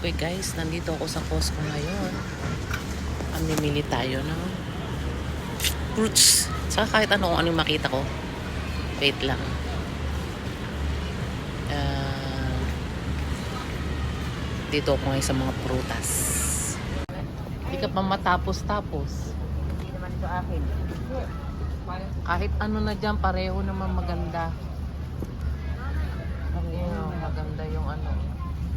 Okay guys, nandito ako sa Costco ngayon. Ang mimili tayo ng fruits. Saka kahit ano, ano yung makita ko. Wait lang. Ah, dito ako ngayon sa mga prutas. Hindi ka pa matapos-tapos. Hindi naman ito akin. Kahit ano na dyan, pareho naman maganda. Pareho, maganda yung ano.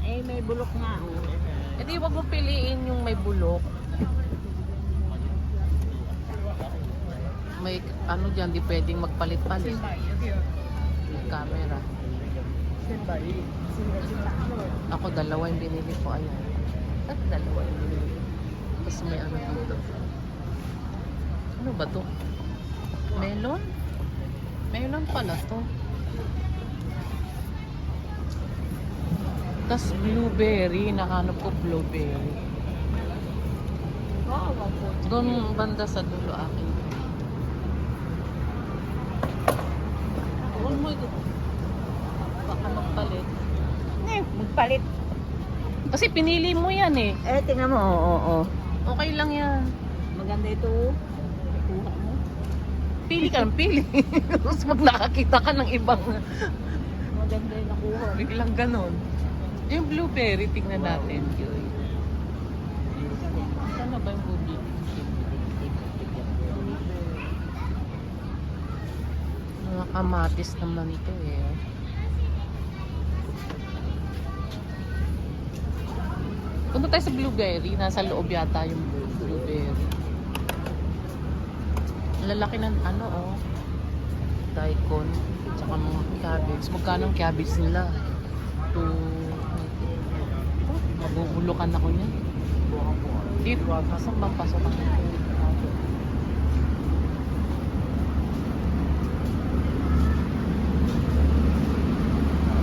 Eh, may bulok nga. oh. Eh di wag mo piliin yung may bulok. May ano dyan, di pwedeng magpalit-palit. Yung camera. Ako dalawa yung binili ko, ayan. At dalawa yung binili ko. Tapos may ano dito. Ano ba to? Melon? Melon pala to. Tapos blueberry, nahanap ko blueberry. Doon banda sa dulo akin. Huwag mo ito. Baka magpalit. Eh, magpalit. Kasi pinili mo yan eh. Eh, tingnan mo. Oo, oo, oo. Okay lang yan. Maganda ito. oh. Kuha mo. Pili ka ng pili. Tapos pag nakakita ka ng ibang Maganda yung nakuha. biglang ganon. Yung blueberry, tignan natin. Saan ba yung blueberry? Mga kamatis naman ito eh. Punta tayo sa blueberry. Nasa loob yata yung blueberry. Lalaki ng ano oh. Daikon. Tsaka mga cabbage. Magkano ang cabbage nila? 2 Bubulukan ako niya. Dito, saan bang pasok ako?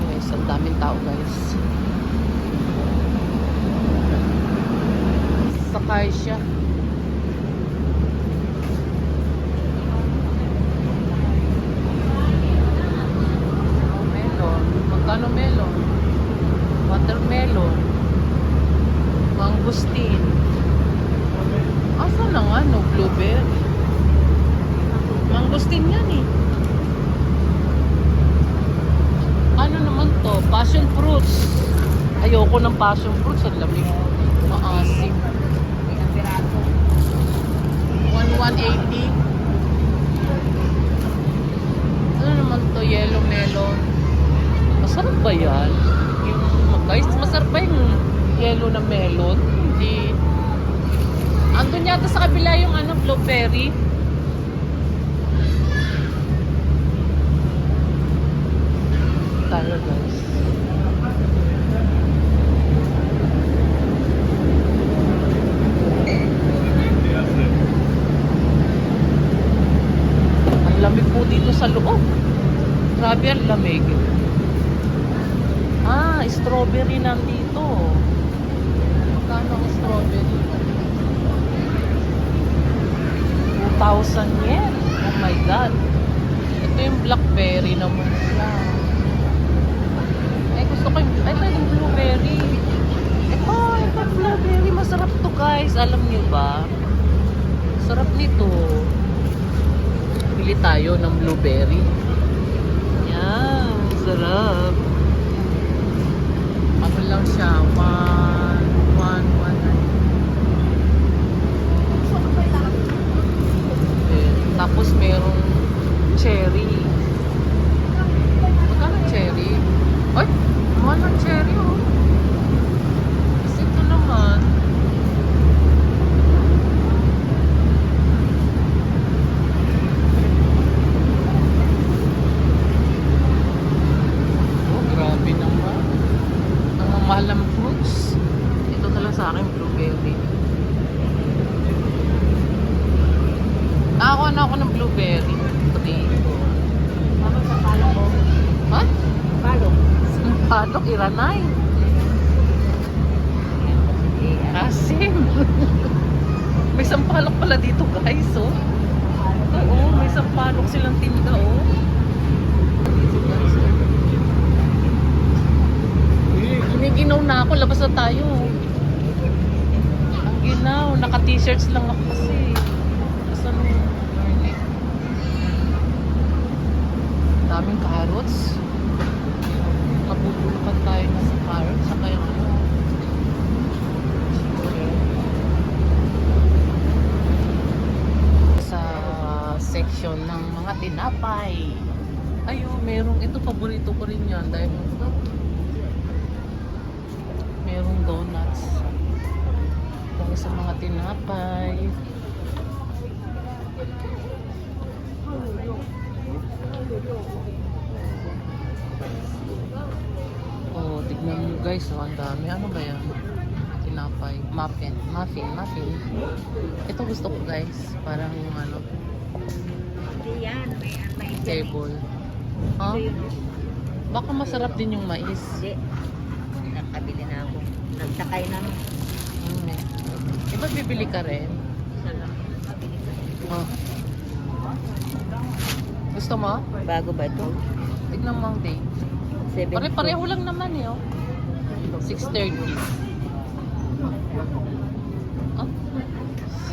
Guys, ang daming tao guys. Sakay siya. 16. Asa na nga, no blueberry? Mangustin yan eh. Ano naman to? Passion fruits. Ayoko ng passion fruits. Ang lamig. Maasim. 1180. Ano naman to? Yellow melon. Masarap ba yan? Guys, masarap ba yung yellow na melon? Hindi. Andun yata sa kabila yung ano, blueberry. Tayo guys. Ang lamig po dito sa loob. Grabe ang lamig. Ah, strawberry nandito. Magkano ang? 2,000 yen. Oh my God. Ito yung blackberry naman sila. Eh, gusto ko yung... Ay, yung blueberry. Ito, ito blueberry. Masarap to guys. Alam niyo ba? Sarap nito. Bili tayo ng blueberry. Yan, sarap. Ano lang siya, one, Eh, Tapos merong cherry. Magkano cherry? Ay, mahal ng cherry oh. Kasi ito naman. Oh, grabe naman. Ang mahal ng fruits. Ito na lang sa akin, blueberry. Nakakuha na ako ng blueberry. Potato. Tama sa palo ko. Ha? Palo. Sampalok, iranay. Eh, Asim. may sampalok pala dito, guys, oh. Oo, may sampalok silang tinda, oh. Ini Giniginaw na ako. Labas na tayo. Ang ginaw. Naka-t-shirts lang ako kasi. Gusto nung morning. Daming carrots. Mabubulukan tayo na sa carrots. Saka yung ano. Sa section ng mga tinapay. Ayun, merong ito paborito ko rin yan dahil merong donuts. Kung sa mga tinapay. Oh, tignan mo guys, oh, ang dami. Ano ba yan? Tinapay. Muffin. Muffin. Muffin. Ito gusto ko guys. Parang ano, Hindi yan. May, may table. Ha? Oh. Baka masarap din yung mais. Hindi. Nakabili na ako. Nagtakay na. no. Mm. Eh, ba't bibili ka rin? Isa lang. Nakabili. Oh. Gusto mo? Bago ba ito? Tignan mo ang date. 7 Pare-pareho lang naman eh, oh. 6.30. Oh,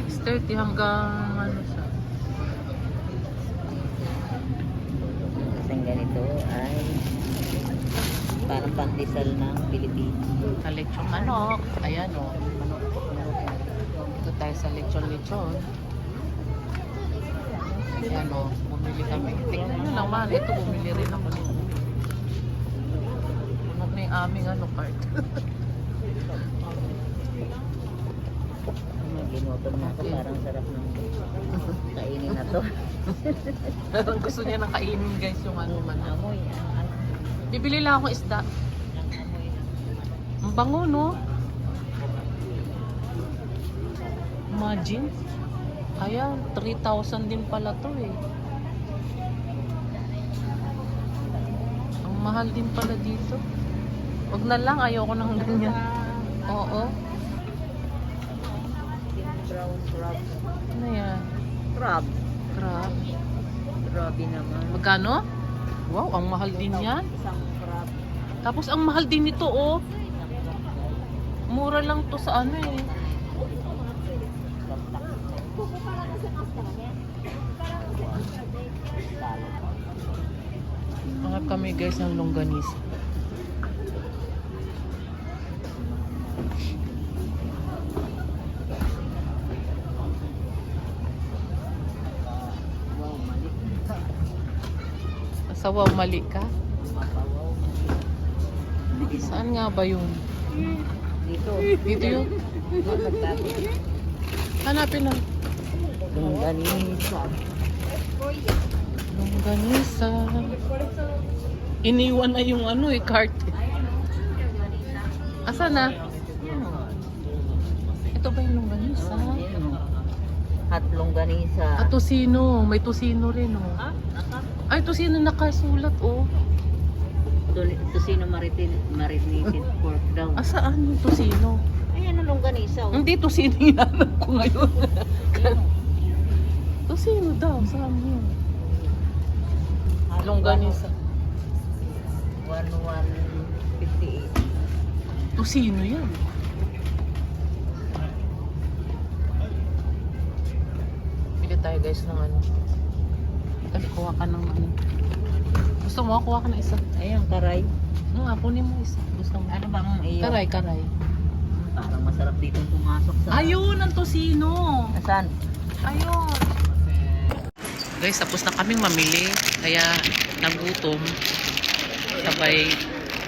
6.30 hanggang ano siya. Isang ganito ay parang pandesal ng Pilipinas. Sa lechon manok. Ayan, oh. Dito tayo sa lechon-lechon. Ayan, oh. Bumili kami. Tingnan nyo naman. Ito, bumili rin ako. Punog na yung aming ano, cart. Ginutom na ako. Parang sarap ng kainin na to. Parang gusto niya nang kainin guys yung ano man. Amoy. Ang, Bibili lang ako isda. ang bango, no? Imagine. Ayan, 3,000 din pala to eh. Ang mahal din pala dito. Wag na lang, ayoko ng ganyan. Oo. Brown crab. Ano yan? Crab. Crab. Grabe naman. Magkano? Wow, ang mahal din yan. Isang crab. Tapos ang mahal din nito, oh. Mura lang to sa ano eh. Hanap kami guys ng longganisa. Sa wow, mali ka? Saan nga ba yun? Dito. Dito yun? Hanapin na. Longganisa. Longganisa. Iniwan na yung ano eh, cart. Asa na? Ito ba yung longganisa? At longganisa. At tosino. May tosino rin oh. Ah. Ay, tosino nakasulat oh. Tusino maritin, marinated pork daw. Asaan yung tosino? Ayan ang longganisa. Oh. Hindi tosino yung hinanap ko ngayon. tosino daw, saan yun? Longganisa. 1158. Tosino yan. Bili tayo guys ng ano. Dali, kuha ka ng ano. Gusto mo, kuha ka ng isa. Ayan, karay. Ano nga, kunin mo isa. Gusto mo. Ano bang iyo? Karay, karay. Parang masarap dito pumasok sa... Ayun, ang tosino. Asan? Ayun. Guys, tapos na kaming mamili. Kaya nagutom. Sabay,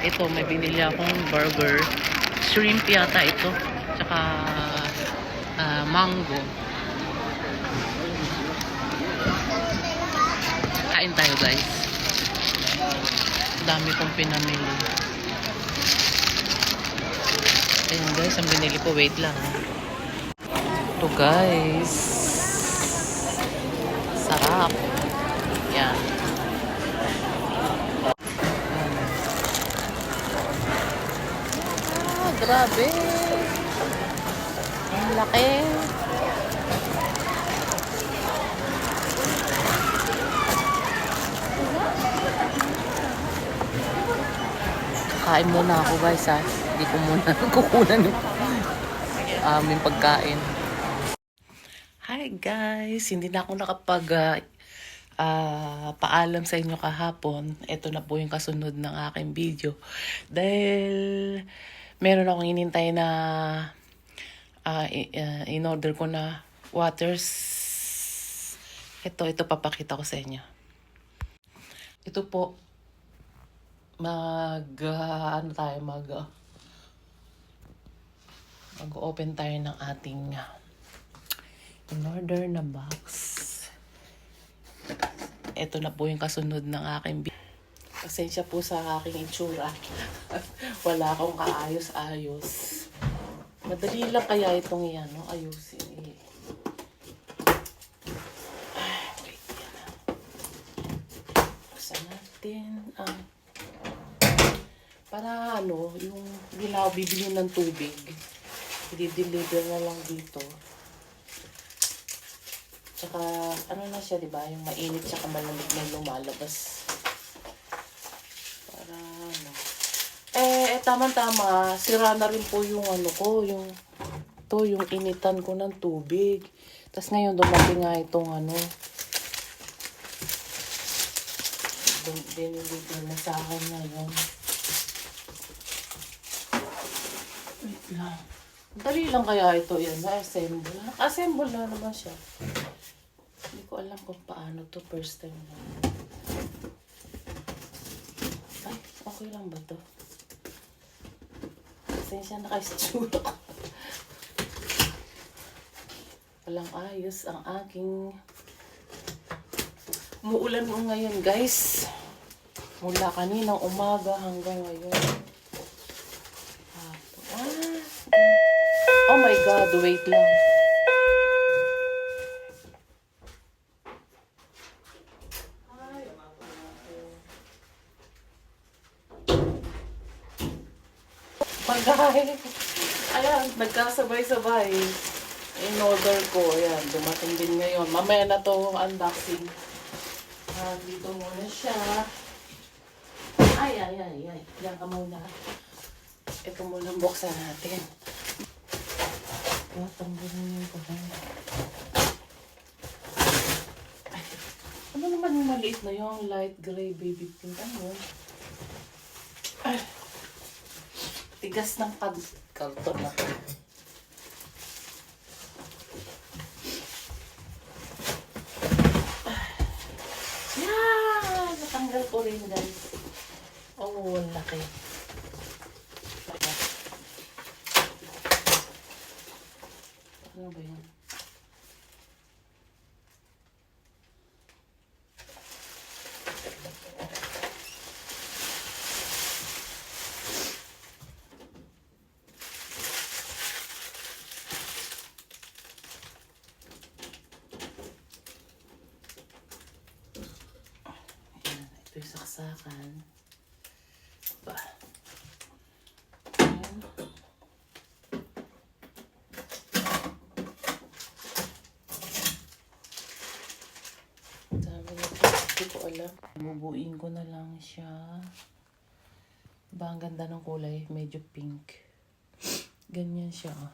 ito, may binili akong burger. Shrimp yata ito. Tsaka ah, mango. Kain tayo guys. Dami kong pinamili. Ayun guys, ang binili ko. Wait lang. ah. Ito guys. Sarap. Yan. Ah, grabe. Ang laki. Kain muna ako guys ha. Lagi ko muna kukunan yung aming pagkain. Hi guys! Hindi na ako nakapag ah, ah, paalam sa inyo kahapon. Ito na po yung kasunod ng aking video. Dahil meron akong inintay na ah, i- ah, in-order ko na waters. Ito, ito papakita ko sa inyo. Ito po, mag, ah, ano tayo, mag, ah, mag-open tayo ng ating ah, in-order na box. Ito na po yung kasunod ng aking Pasensya po sa aking itsura. Wala akong kaayos-ayos. Madali lang kaya itong yan, no? Ayusin eh. Ay, wait yan. Para ano, yung ako bibili ng tubig. I-deliver na lang dito. Tsaka, ano na siya, di ba? Yung mainit tsaka malamig na lumalabas. Para, ano. Eh, eh tama-tama. Sira na rin po yung ano ko, yung, to, yung initan ko ng tubig. Tapos ngayon, dumating nga itong ano, dun- diniliver na sa akin ngayon. Dali lang kaya ito yan, na-assemble. Naka-assemble na naman siya. Hindi ko alam kung paano to first time na. Ay, okay lang ba to? Pasensya na tsura ko. Walang ayos ang aking... Umuulan mo ngayon, guys. Mula kaninang umaga hanggang ngayon. Hapon. Ah, oh my God, wait lang. Pagkain. Ayan, nagkasabay-sabay. In-order ko. Ayan, dumating din ngayon. Mamaya na to unboxing. Ah, dito muna siya. Ay, ay, ay, ay. Diyan ka muna. Ito muna buksan natin. Tatanggalin yung kamay. Ay, Ano naman yung maliit na yung light gray baby pink? Ano yun? Tigas ng karton na to. Yan! Natanggal ko rin guys. Oh, ang laki. Ano ba yan? Ayan, ito yung saksakan. Ba. Ayan. Dami na ito. Alam. Bubuin ko na lang siya. Ba, ang ganda ng kulay. Medyo pink. Ganyan siya. oh.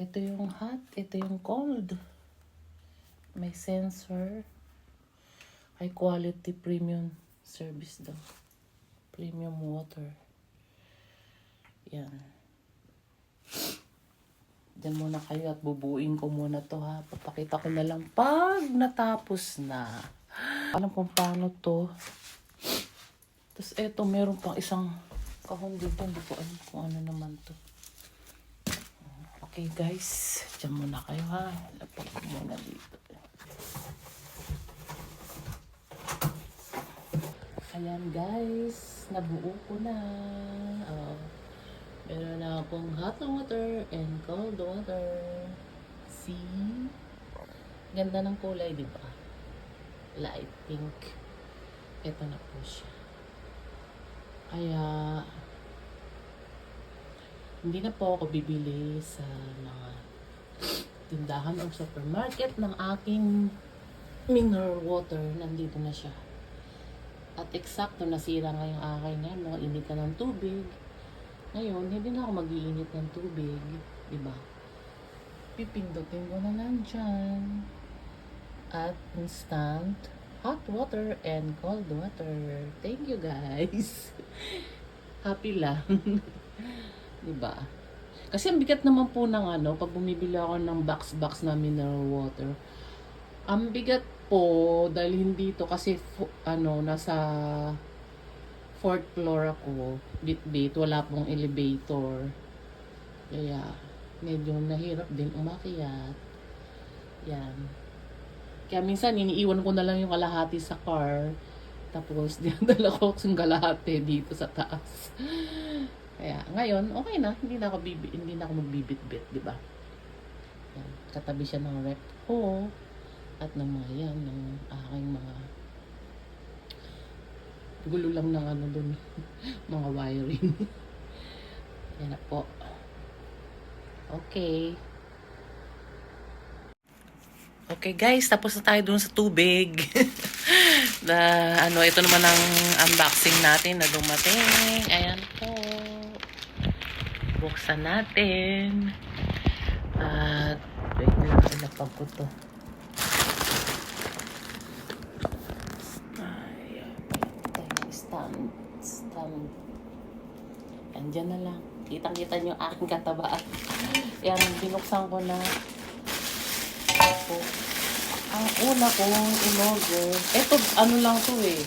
Ito yung hot. Ito yung cold. May sensor. High quality premium service daw. Premium water. Yan. Diyan muna kayo at bubuin ko muna to ha. Papakita ko na lang pag natapos na. Alam kung paano to. Tapos eto, meron pang isang kahon dito. Hindi ko alam kung ano naman to. Okay guys, diyan muna kayo ha. Lapag ko muna dito. Ayan guys, nabuo ko na. Oh, meron na akong hot water and cold water. See? Ganda ng kulay, di ba? Light pink. Ito na po siya. Kaya, hindi na po ako bibili sa mga tindahan o supermarket ng aking mineral water. Nandito na siya. At eksakto nasira nga yung akin yan, mga init na ng tubig. Ngayon, hindi na ako mag-iinit ng tubig. Diba? Pipindutin ko na lang dyan. At instant hot water and cold water. Thank you guys. Happy lang. diba? Kasi ang bigat naman po ng ano, pag bumibili ako ng box-box na mineral water, ang bigat po dahil hindi to kasi ano nasa fourth floor ako bit-bit wala pong elevator. Kaya medyo nahirap din umakyat. Yan. Kaya minsan iniiwan ko na lang yung kalahati sa car. Tapos dinadala ko yung kalahati dito sa taas. Kaya ngayon okay na. Hindi na ako bibi, hindi na ako magbibit-bit di ba? Katabi siya ng rep ko at ng mga yan, ng aking mga gulo lang ng ano dun, mga wiring. yan na po. Okay. Okay guys, tapos na tayo dun sa tubig. na ano, ito naman ang unboxing natin na dumating. Ayan po. Buksan natin. At wait lang, ilapag ko to. Ayan. Tayo, stand. Stand. Andyan na lang. Kitang-kita niyo aking katabaan. Yan, binuksan ko na. Ako. Ang una kong in-order. Ito, ano lang to eh.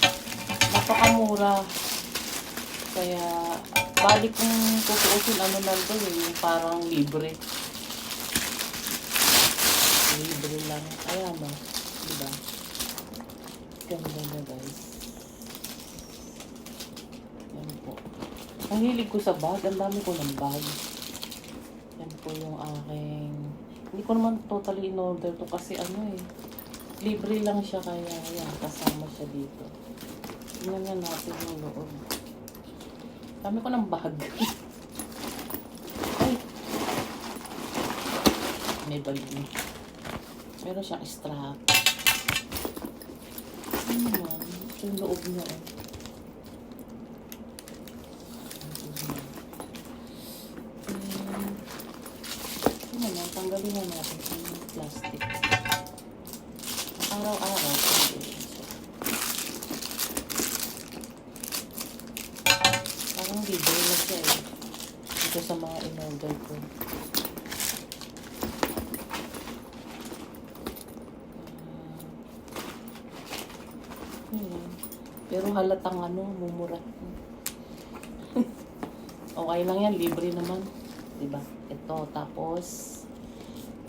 Napakamura. Kaya, balik kong tutuusin ano lang to eh. Yung parang libre. Libre lang. Ayan o. Diba? Ganda na guys. Yan po. Ang hilig ko sa bag. Ang dami ko ng bag. Yan po yung aking... Hindi ko naman totally in-order to kasi ano eh. Libre lang siya kaya yan. Kasama siya dito. Tingnan nga natin yung loob. Dami ko ng bag. Ay! May bag din. Meron siyang strap. Ano? Ito yung loob niya eh. Hmm. Ito naman, tanggalin na natin yung plastic. Araw-araw, tanggalin siya. Parang libre na siya eh. Ito sa mga in-order ko. Hmm. Pero halatang ano, mumura. okay lang yan, libre naman. Diba? Ito, tapos,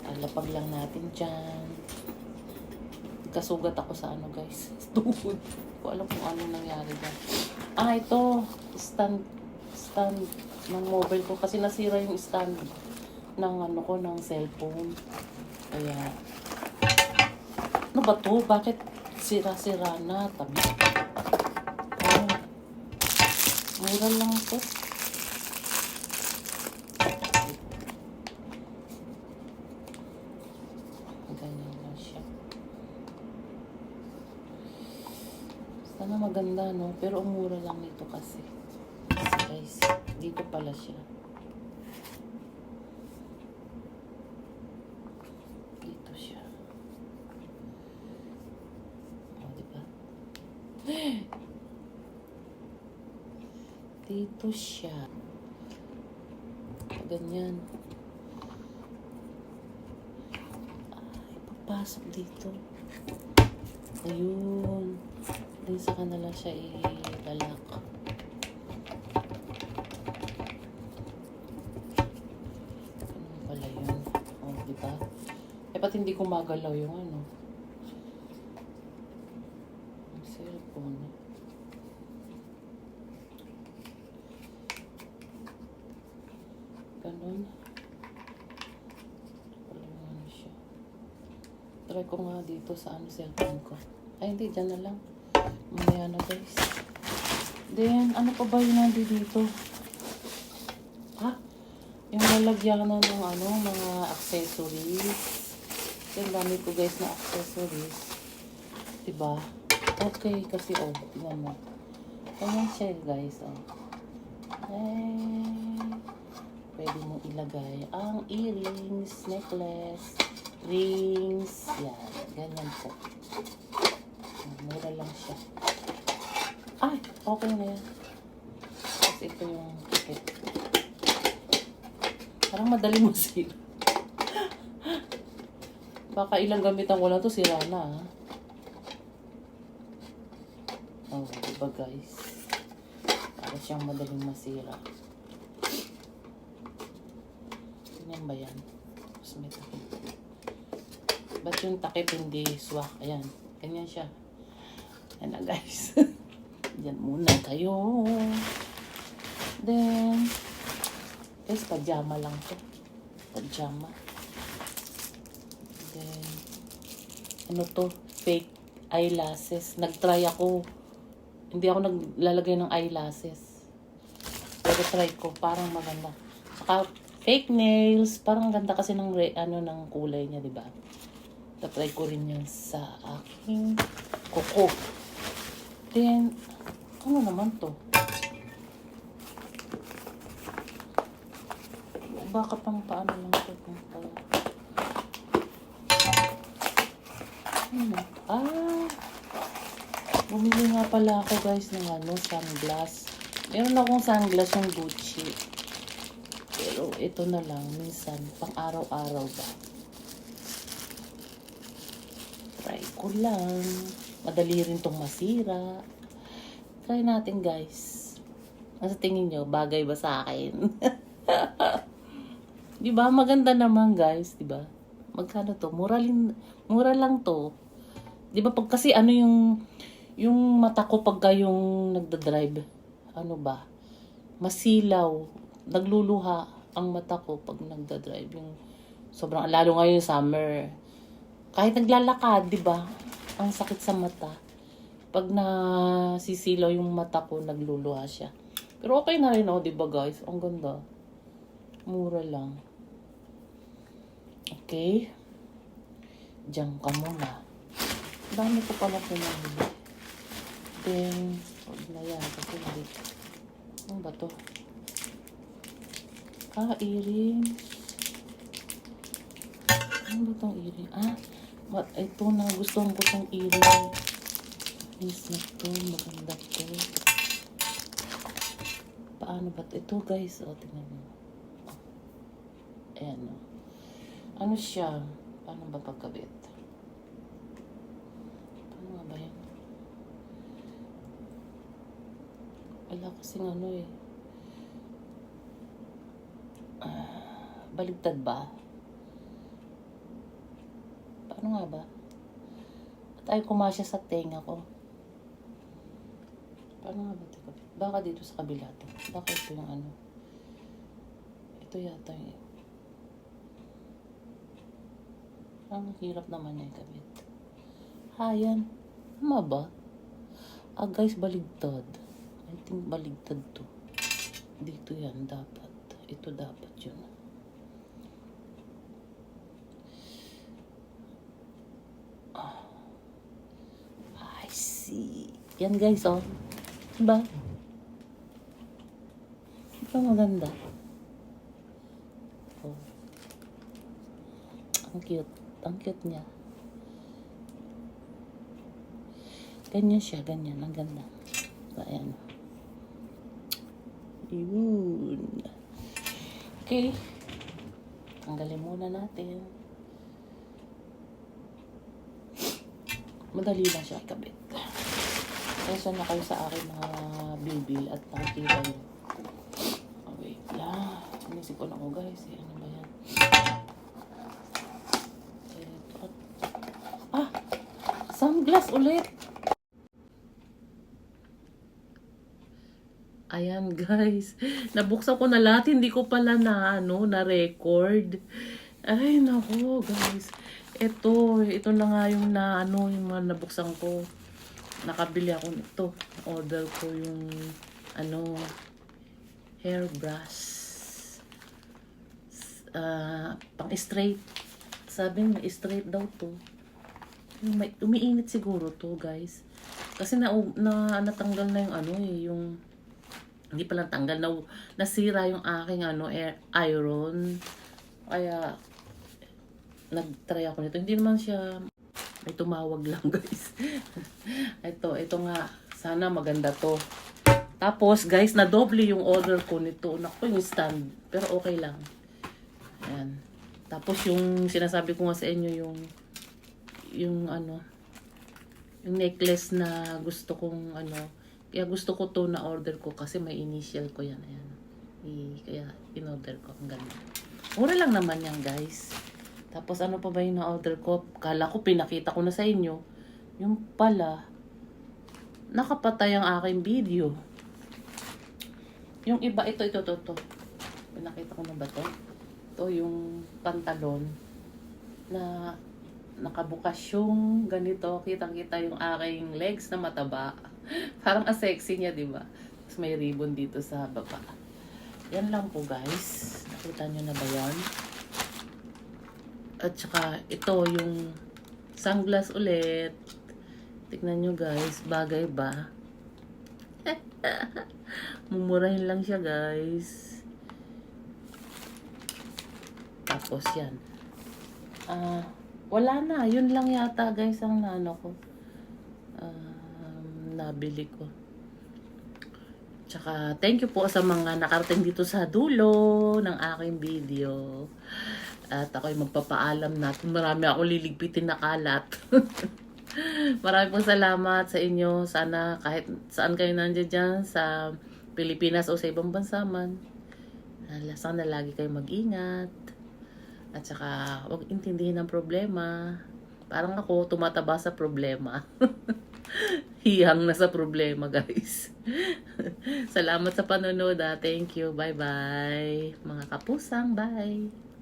alapag lang natin dyan. Kasugat ako sa ano guys. Tuhod. Ko alam kung ano nangyari dyan. Ah, ito. Stand. Stand ng mobile ko. Kasi nasira yung stand ng ano ko, ng cellphone. Kaya, ano ba to? Bakit sira-sira na? Tabi. Oh. Mura lang to. Ganyan lang siya. Sana maganda, no? Pero ang mura lang nito kasi. Guys, dito pala siya. Dito siya. O, diba? Dito siya. Ganyan. Ay, papasok dito. Ayun. Doon sa kanila siya ilalak. Ba't hindi ko magalaw yung ano? Yung cellphone. Ganun. Ano siya. Try ko nga dito sa ano cellphone ko. Ay, hindi. Dyan na lang. Mamaya na guys. Then, ano pa ba yung nandito dito? Ha? Yung lalagyan na ng ano, mga accessories. Yung dami ko guys na accessories. Diba? Okay, kasi oh, tingnan mo. Ganyan siya guys, oh. Eh, pwede mo ilagay ang earrings, necklace, rings, yan, ganyan po. Mura lang siya. Ay, okay na yan. Tapos ito yung ticket. Parang madali mo sila. Baka ilang gamitan ko lang to sira na ah. Oh, diba guys? Para siyang madaling masira. Ganyan ba yan? Tapos may takip. Ba't yung takip hindi swak? Ayan. Ganyan siya. Yan na guys. Yan muna kayo. Then, guys, pajama lang to. Pajama. Then, ano to? Fake eyelashes. Nag-try ako. Hindi ako naglalagay ng eyelashes. Pero try ko. Parang maganda. Saka, fake nails. Parang ganda kasi ng, ano, ng kulay niya, di ba? Tatry ko rin yun sa aking kuko. Then, ano naman to? Baka pang paano lang to. Ah! Bumili nga pala ako guys ng ano, sunglass. Meron akong sunglass yung Gucci. Pero ito na lang, minsan, pang araw-araw ba. Try ko lang. Madali rin tong masira. Try natin guys. Ano sa tingin nyo? Bagay ba sa akin? di ba? Maganda naman guys. Di ba? Magkano to? Mura, mura lang to. Di ba? Pag kasi ano yung yung mata ko pagka yung nagda-drive, ano ba? Masilaw. Nagluluha ang mata ko pag nagda-drive. Yung sobrang, lalo ngayon summer. Kahit naglalakad, di ba? Ang sakit sa mata. Pag nasisilaw yung mata ko, nagluluha siya. Pero okay na rin, oh, di ba guys? Ang ganda. Mura lang. Okay. Diyan ka muna. Dami ko pala pinahuli. Then, huwag na yan. Kasi hindi. Ano ba to? Ah, earrings. Ano ba tong earring? Ah, ma- ito na. Gusto ko tong earring. Yes na to. Maganda to. Paano ba? to? Ito guys. O, tingnan mo. Ayan o. Ano siya? Paano ba pagkabit? Paano nga ba yan? Wala kasing ano eh. Ah, baligtad ba? Paano nga ba? At ay kumasya sa tenga ko. Paano nga ba ito? Baka dito sa kabila to. Baka ito yung ano. Ito yata yung... Ang hirap naman niya ikabit. Ha, yan. Tama ba? Ah, guys, baligtad. I think baligtad to. Dito yan, dapat. Ito dapat yun. Ah. I see. Yan guys, oh. Diba? Diba maganda? Oh. Ang cute. Ang cute niya. Ganyan siya, ganyan. Ang ganda. Ayan. Yun. Okay. Tanggalin muna natin. Madali lang siya ikabit. Kesa na kayo sa akin mga bibil at nakikita nyo. Oh, wait lang. Sinisip ko na ko guys. Eh, ano ba yan? Ito. Ah! Sunglass ulit! Ayan guys, nabuksan ko na lahat, hindi ko pala na ano, na record. Ay nako guys. Ito, ito na nga yung na ano, yung nabuksan ko. Nakabili ako nito. Order ko yung ano, hairbrush. Ah, pang straight. Sabi niya, straight daw to. May, umiinit siguro to guys. Kasi na, na natanggal na yung ano eh, yung hindi pala tanggal na nasira yung aking ano air, iron. Kaya nag-try ako nito. Hindi naman siya may tumawag lang guys. ito, ito nga sana maganda to. Tapos guys, na doble yung order ko nito. Naku, yung stand. Pero okay lang. Ayan. Tapos yung sinasabi ko nga sa inyo yung yung ano yung necklace na gusto kong ano kaya gusto ko to na order ko kasi may initial ko yan ayan. I, kaya in-order ko ang ganda. Mura lang naman yan guys. Tapos ano pa ba yung na-order ko? Kala ko pinakita ko na sa inyo. Yung pala nakapatay ang aking video. Yung iba ito ito ito ito. Pinakita ko na ba to? Ito yung pantalon na nakabukas yung ganito, kitang-kita yung aking legs na mataba. Parang ang sexy niya, di ba? Tapos may ribbon dito sa baba. Yan lang po, guys. Nakita nyo na ba yan? At saka, ito yung sunglass ulit. Tignan nyo, guys. Bagay ba? Mumurahin lang siya, guys. Tapos yan. Ah, wala na. Yun lang yata guys ang naano ko. Um, nabili ko. Tsaka thank you po sa mga nakarating dito sa dulo ng aking video. At ako'y magpapaalam na marami ako liligpitin na kalat. Marami pong salamat sa inyo. Sana kahit saan kayo nandiyan dyan, sa Pilipinas o sa ibang bansa man, sana lagi kayo mag-ingat. At saka, huwag intindihin ang problema. Parang ako, tumataba sa problema. Hiyang na sa problema, guys. Salamat sa panonood, ah. Thank you. Bye-bye. Mga kapusang, bye.